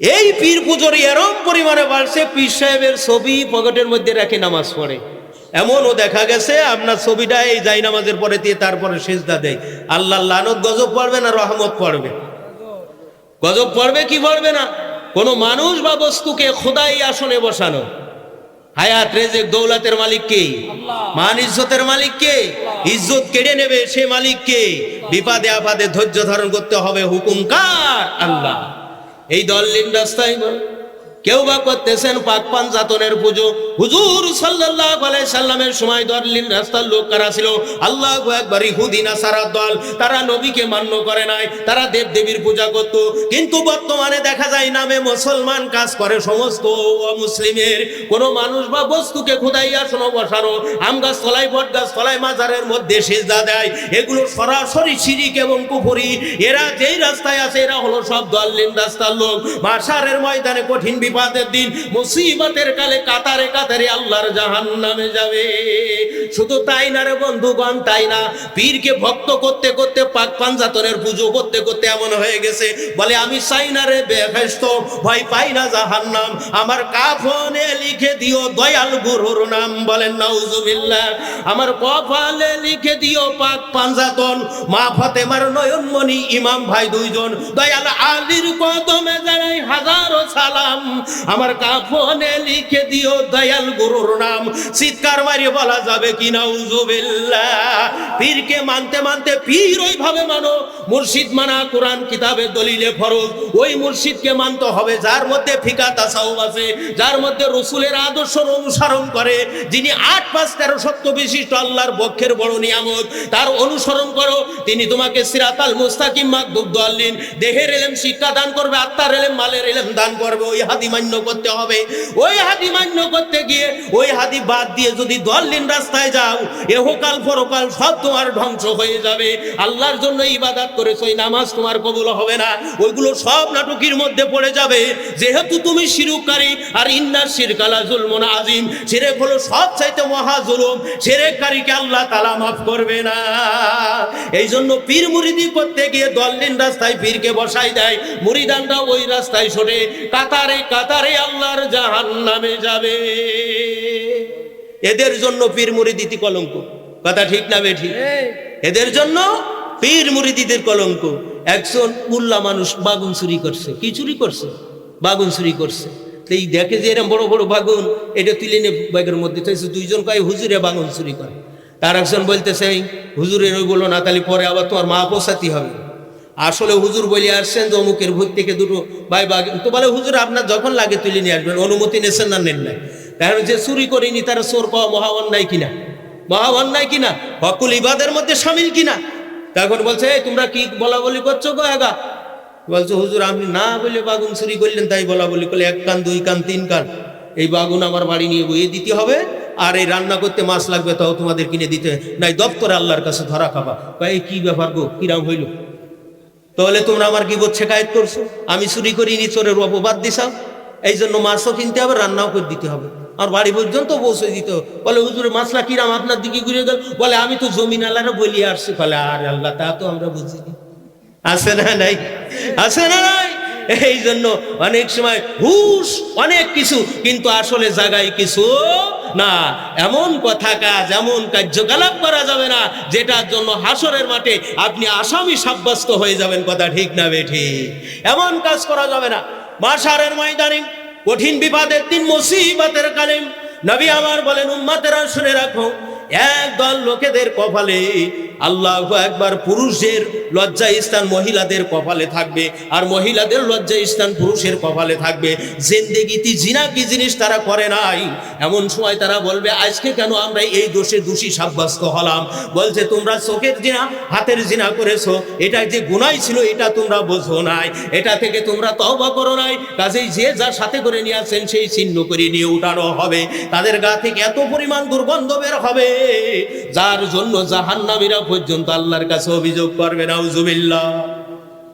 এই পীর পুজোর এরম পরিমাণে বাড়ছে পীর সাহেবের ছবি পকেটের মধ্যে রেখে নামাজ পড়ে। এমনও দেখা গেছে আপনার ছবিটা এই যাই নামাজের পরে দিয়ে তারপরে সেজদা দেয়। আল্লাহ লানত গজব পড়বে না রহমত পড়বে? গজব পড়বে কি পড়বে না? কোনো মানুষ বা বস্তুকে খোদাই আসনে বসানো। হায়াত রেজেক দৌলতের মালিক কে? মান ইজ্জতের মালিক কে? ইজ্জত কেড়ে নেবে সে মালিক কে? বিপাদে আপদে ধৈর্য ধারণ করতে হবে হুকুম কার আল্লাহ। এই দল লিন রাস্তায়। কেউ বা করতেছেন পাক পাঞ্জাতনের পুজো। হুজুর সাল্লাল্লাহু আলাইহি সাল্লামের সময় দল্লিন রাস্তার লোক কারা ছিল? আল্লাহু আকবার ইহুদিনা সারা দল। তারা নবীকে মান্য করে নাই, তারা দেব দেবীর পূজা করত। কিন্তু বর্তমানে দেখা যায় নামে মুসলমান কাজ করে সমস্ত মুসলিমের কোনো মানুষ বা বস্তুকে খুদাইয়া শোনো বসানো, আম গাছ তলায়, বট গাছ তলায়, মাজারের মধ্যে সেজদা দেয়। এগুলো সরাসরি শিরিক এবং কুফুরি। এরা যেই রাস্তায় আছে, এরা হলো সব দল্লিন রাস্তার লোক। মাসারের ময়দানে কঠিন বিপদের দিন, মুসিবতের কালে কাতারে কাতারে আল্লাহর জাহান নামে যাবে। শুধু তাই না রে বন্ধুগণ, তাই না? পীরকে ভক্ত করতে করতে, পাক পাঞ্জাতনের পুজো করতে করতে এমন হয়ে গেছে। বলে, আমি চাই না রে বেহেস্ত ভয় পাই না জাহান নাম আমার কাফনে লিখে দিও দয়াল গুরুর নাম। বলেন, নাউজুবিল্লাহ। আমার কপালে লিখে দিও পাক পাঞ্জাতন। মা ফাতেমার নয়নমণি, ইমাম ভাই দুইজন। দয়াল আলীর কদমে জানাই হাজারো সালাম। আমার কাফনে লিখে দিও দয়াল গুরুর নাম। চিৎকার মারিয়ে বলা যাবে কি নাউজুবিল্লাহ পীরকে মানতে মানতে পীর ওইভাবে মানো, মুর্শিদ মানা কোরআন কিতাবের দলিলে ফরজ। ওই মুর্শিদকে মানতে হবে, যার মধ্যে ফিকা তাসাউব আছে, যার মধ্যে রসুলের আদর্শর অনুসরণ করে, যিনি আট পাঁচ তেরো সত্য বিশিষ্ট আল্লাহর বক্ষের বড় নিয়ামত, তার অনুসরণ করো। তিনি তোমাকে সিরাতাল মুস্তাকিম মাকদুব আল্লিন দেহের এলেম শিক্ষা দান করবে, আত্মার এলেম, মালের এলেম দান করবে, ওই হাদি মান্য করতে হবে। ওই হাদি মান্য করতে গিয়ে ওই হাদি বাদ দিয়ে যদি দল্লিন রাস্তায় যাও, এহকাল পরকাল সব তোমার ধ্বংস হয়ে যাবে। আল্লাহর জন্য ইবাদত করেছ ওই নামাজ তোমার কবুল হবে না। ওইগুলো সব নাটকের মধ্যে পড়ে যাবে। যেহেতু তুমি শিরুকারী, আর ইন্নার শিরকালা জুলমন আজিম শিরেক হলো সব চাইতে মহা জুলুম। শিরেককারীকে আল্লাহ তালা মাফ করবে না। এই জন্য পীর মুরিদি করতে গিয়ে দল্লিন রাস্তায় পীরকে বসাই দেয়। মুরিদানরা ওই রাস্তায় সরে কাতারে কাতারে আল্লাহর জাহান নামে যাবে। এদের জন্য পীর মুরিদিতি কলঙ্ক। কথা ঠিক না বে ঠিক এদের জন্য পীর মুরিদিদের কলঙ্ক। একজন উল্লা মানুষ বাগুন চুরি করছে। কি চুরি করছে? বাগুন চুরি করছে। এই দেখে যে এরকম বড় বড় বাগুন এটা তুলে নিয়ে ব্যাগের মধ্যে থাকছে দুইজন কয় হুজুরে বাগুন চুরি করে। তার একজন বলতেছে "এই হুজুরের ওই বলো না তাহলে পরে আবার তোমার মা পোষাতি হবে। আসলে হুজুর বলে আসছেন যে অমুকের ভূত থেকে দুটো ভাই বাগ তো বলে হুজুর আপনার যখন লাগে তুলে নিয়ে আসবেন অনুমতি নেছেন না নেন নাই। কারণ যে চুরি করেনি তারা চোর পাওয়া মহা অন্যায় কিনা? মহা অন্যায় কিনা? হকুল ইবাদের মধ্যে সামিল কিনা? তখন বলছে "এই, তোমরা কি বলা বলি করছ গো আগা? বলছো হুজুর আপনি না বলে বাগুন চুরি করলেন তাই বলা বলি করলে এক কান দুই কান তিন কান। এই বাগুন আমার বাড়ি নিয়ে বইয়ে দিতে হবে আর এই রান্না করতে মাছ লাগবে তাও তোমাদের কিনে দিতে নাই দপ্তরে আল্লাহর কাছে ধরা খাবা। বা এই কি ব্যাপার গো? কিরাম হইল? তাহলে তোমরা আমার কি বোধ শেখায়ত করছ। আমি চুরি করিনি, চোরের অপবাদ দিছাও এই জন্য মাছও কিনতে হবে, রান্নাও করে দিতে হবে। আর বাড়ি পর্যন্ত পৌঁছে দিত বলে, হুজুরে মাছলা কিরাম আপনার দিকে ঘুরে গেল? বলে, আমি তো জমিন আল্লাহরা বলিয়ে আসছি। বলে, আর আল্লাহ, তা তো আমরা বুঝিনি। আছে না নাই? আছে না নাই? এই জন্য অনেক সময় হুশ, অনেক কিছু, কিন্তু আসলে জায়গায় কিছু না, এমন কথা কাজ, এমন কার্যকলাপ করা যাবে না, যেটার জন্য হাসরের মাঠে আপনি আসামি সাব্যস্ত হয়ে যাবেন, কথা ঠিক না বেঠি এমন কাজ করা যাবে না। মাসারের ময়দানে কঠিন বিবাদের দিন, মুসিবতের কালেম নবী আমার বলেন, উম্মাতেরা শুনে রাখো, একদল লোকেদের কপালে আল্লাহ একবার পুরুষের লজ্জা স্থান মহিলাদের কপালে থাকবে, আর মহিলাদের লজ্জা স্থান পুরুষের কপালে থাকবে। জিন্দেগিতে জিনা কি জিনিস তারা করে নাই। এমন সময় তারা বলবে, আজকে কেন আমরা এই দোষে দোষী সাব্যস্ত হলাম? বলছে, তোমরা চোখের জিনা, হাতের জিনা করেছ। এটা যে গুনাই ছিল, এটা তোমরা বোঝো নাই। এটা থেকে তোমরা তওবা করো নাই। কাজেই যে যার সাথে করে নিয়ে আসছেন সেই চিহ্ন করে নিয়ে উঠানো হবে। তাদের গা থেকে এত পরিমাণ দুর্গন্ধ বের হবে, যার জন্য জাহান্নামীরা পর্যন্ত আল্লাহর কাছে অভিযোগ করবে নাউজুবিল্লাহ।